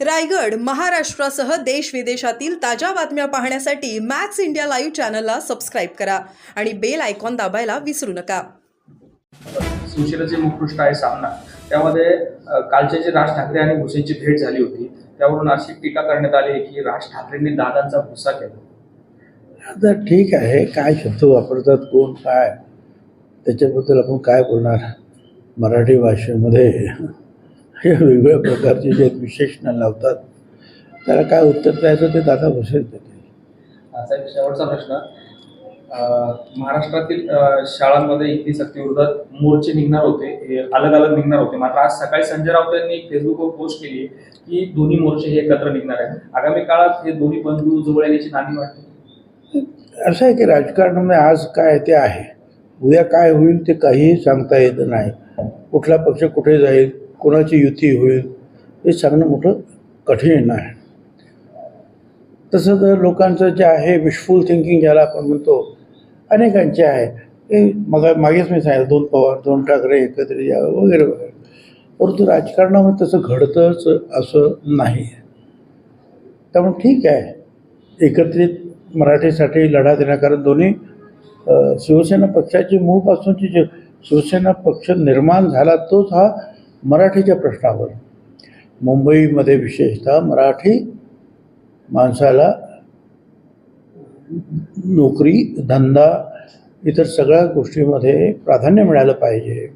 रायगड महाराष्ट्रासह देश विदेशातील ताज्या बातम्या पाहण्यासाठी मॅक्स इंडिया लाईव्ह चॅनलला सबस्क्राईब करा आणि बेल आयकॉन दाबायला विसरू नका. शिवसेनेचे मुखपृष्ठ आहे सामना. त्यामध्ये कालचे जे राज ठाकरे आणि भुसेंची भेट झाली होती त्यावरून अशी टीका करण्यात आली की राज ठाकरेंनी दादांचा भुसा केला. आता ठीक आहे काय शब्द वापरतात कोण काय? त्याच्याबद्दल आपण काय बोलणार? मराठी भाषेमध्ये हे वेगवेगळ्या प्रकारचे जे विशेषणं लावतात त्याला काय उत्तर द्यायचं ते दादा भुसेच एक शेवटचा प्रश्न. महाराष्ट्रातील शाळांमध्ये हिंदी सक्तीविरोधात मोर्चे निघणार होते हे अलग अलग निघणार होते. मात्र आज सकाळी संजय राऊत यांनी फेसबुकवर पोस्ट केली की दोन्ही मोर्चे हे एकत्र निघणार आहेत. आगामी काळात हे दोन्ही बंधू जवळ येण्याची नाणी वाटते असं आहे की राजकारणामध्ये आज काय ते आहे. उद्या काय होईल ते काहीही सांगता येत नाही. कुठला पक्ष कुठे जाईल कोणाची युती होईल हे सांगणं मोठं कठीण आहे. तसं तर लोकांचं जे आहे विशफुल थिंकिंग ज्याला आपण म्हणतो अनेकांचे आहे. हे मग मागेच मी सांगितलं दोन पवार दोन ठाकरे एकत्र या वगैरे वगैरे. परंतु राजकारणामध्ये तसं घडतंच असं नाही. त्यामुळे ठीक आहे एकत्रित मराठीसाठी लढा देण्या कारण दोन्ही शिवसेना पक्षाची मूळपासूनची जे शिवसेना पक्ष निर्माण झाला तोच हा मराठीच्या प्रश्नावर. मुंबईमध्ये विशेषतः मराठी माणसाला नोकरी धंदा इतर सगळ्या गोष्टीमध्ये प्राधान्य मिळालं पाहिजे.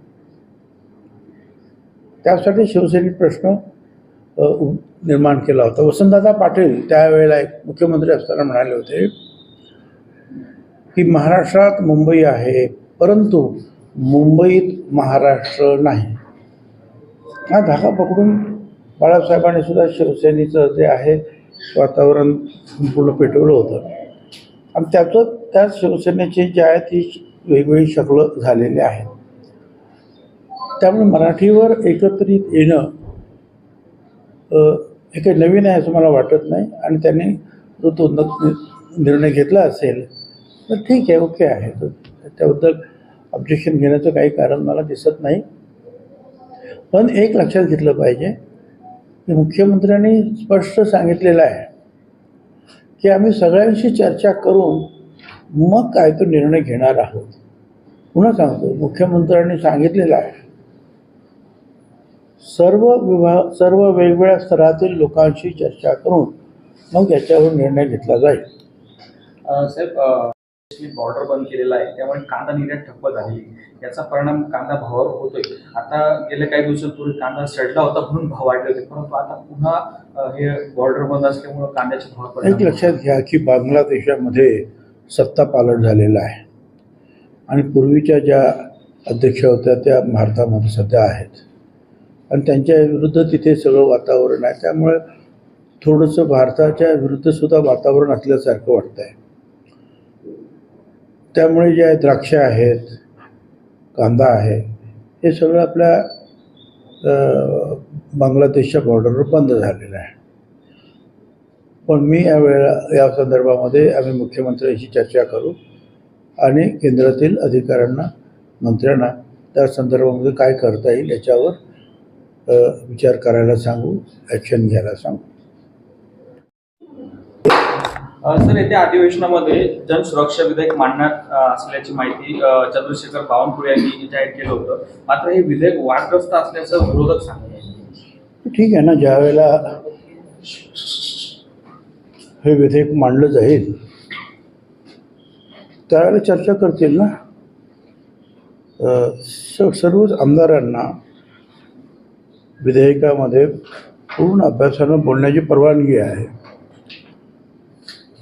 त्यासाठी शिवसेनेत प्रश्न निर्माण केला होता. वसंतदादा पाटील त्यावेळेला एक मुख्यमंत्री असताना म्हणाले होते की महाराष्ट्रात मुंबई आहे परंतु मुंबईत महाराष्ट्र नाही. हा धागा पकडून बाळासाहेबांनी सुद्धा शिवसेनेचं जे आहे वातावरण संपूर्ण पेटवलं होतं. आणि त्याचं त्या शिवसेनेची जी आहे ती वेगवेगळी शकलं झालेली आहे. त्यामुळे मराठीवर एकत्रित येणं हे काही नवीन आहे असं मला वाटत नाही. आणि त्यांनी जो तो निर्णय घेतला असेल तर ठीक आहे ओके आहे. त्याबद्दल ऑब्जेक्शन घेण्याचं काही कारण मला दिसत नाही. पण एक लक्षात घेतलं पाहिजे की मुख्यमंत्र्यांनी स्पष्ट सांगितलेलं आहे की आम्ही सगळ्यांशी चर्चा करून मग काय तो निर्णय घेणार आहोत. पुन्हा सांगतो मुख्यमंत्र्यांनी सांगितलेलं आहे. सर्व विभाग सर्व वेगवेगळ्या स्तरातील लोकांशी चर्चा करून मग याच्यावर निर्णय घेतला जाईल. साहेब बॉर्डर बंद केलेला आहे त्यामुळे कांदा निर्यात ठप्प झाली. याचा परिणाम कांदा भावावर होतोय. आता गेल्या काही दिवसांपूर्वी कांदा सडला होता म्हणून भाव वाढले होते परंतु आता पुन्हा हे बॉर्डर बंद असल्यामुळे कांद्याचे भाव एक लक्षात घ्या की बांगलादेशामध्ये सत्ता पालट झालेला आहे. आणि पूर्वीच्या ज्या अध्यक्ष होत्या त्या भारतामध्ये सध्या आहेत. आणि त्यांच्या विरुद्ध तिथे सगळं वातावरण आहे. त्यामुळे थोडंसं भारताच्या विरुद्धसुद्धा वातावरण असल्यासारखं वाटतं आहे त्यामुळे जे आहे द्राक्ष आहेत कांदा आहे हे सगळं आपल्या बांगलादेशच्या बॉर्डरवर बंद झालेलं आहे. पण मी यावेळेला या संदर्भामध्ये आम्ही मुख्यमंत्र्यांशी चर्चा करू आणि केंद्रातील अधिकाऱ्यांना मंत्र्यांना त्या संदर्भामध्ये काय करता येईल याच्यावर विचार करायला सांगू ॲक्शन घ्यायला सांगू. सर येत्या अधिवेशनामध्ये जनसुरक्षा विधेयक मांडण्यात असल्याची माहिती चंद्रशेखर बावनकुळे यांनी जाहीर केलं होतं. मात्र हे विधेयक वादग्रस्त असल्याचं विरोधक सांगत ठीक आहे ना ज्या वेळेला हे विधेयक मांडलं जाईल त्यावेळेला चर्चा करतील ना? स सर्वच आमदारांना विधेयकामध्ये पूर्ण अभ्यासानं बोलण्याची परवानगी आहे.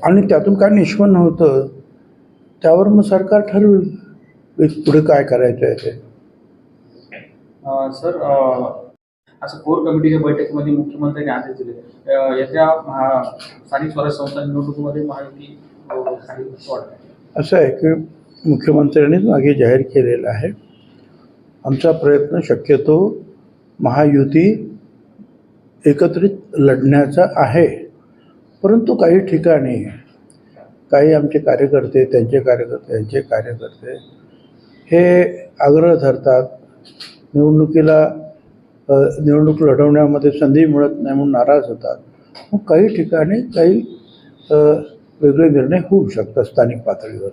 आणि त्यातून काय निष्पन्न होतं त्यावर मग सरकार ठरवेल. पुढे काय करायचं आहे ते. सर असं कोर कमिटीच्या बैठकीमध्ये मुख्यमंत्र्यांनी आदेश दिले. महा स्थानिक स्वराज्य संस्था निवडणुकीमध्ये वाटतं असं आहे की मुख्यमंत्र्यांनीच मागे जाहीर केलेलं आहे. आमचा प्रयत्न शक्यतो महायुती एकत्रित लढण्याचा आहे. परंतु काही ठिकाणी काही आमचे कार्यकर्ते त्यांचे कार्यकर्ते यांचे कार्यकर्ते हे आग्रह धरतात निवडणुकीला निवडणूक लढवण्यामध्ये संधी मिळत नाही म्हणून नाराज होतात. मग काही ठिकाणी काही वेगळे निर्णय होऊ शकतात स्थानिक पातळीवर.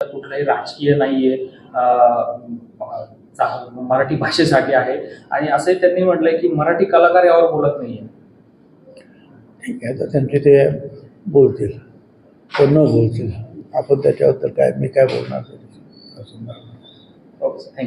कुठलाही राजकीय नाही आहे मराठी भाषेसाठी आहे. आणि असंही त्यांनी म्हटलंय की मराठी कलाकार यावर बोलत नाही आहे ठीक आहे तर त्यांचे ते बोलतील. पण न बोलतील. आपण त्याच्याबद्दल काय मी काय बोलणार? असं थँक्यू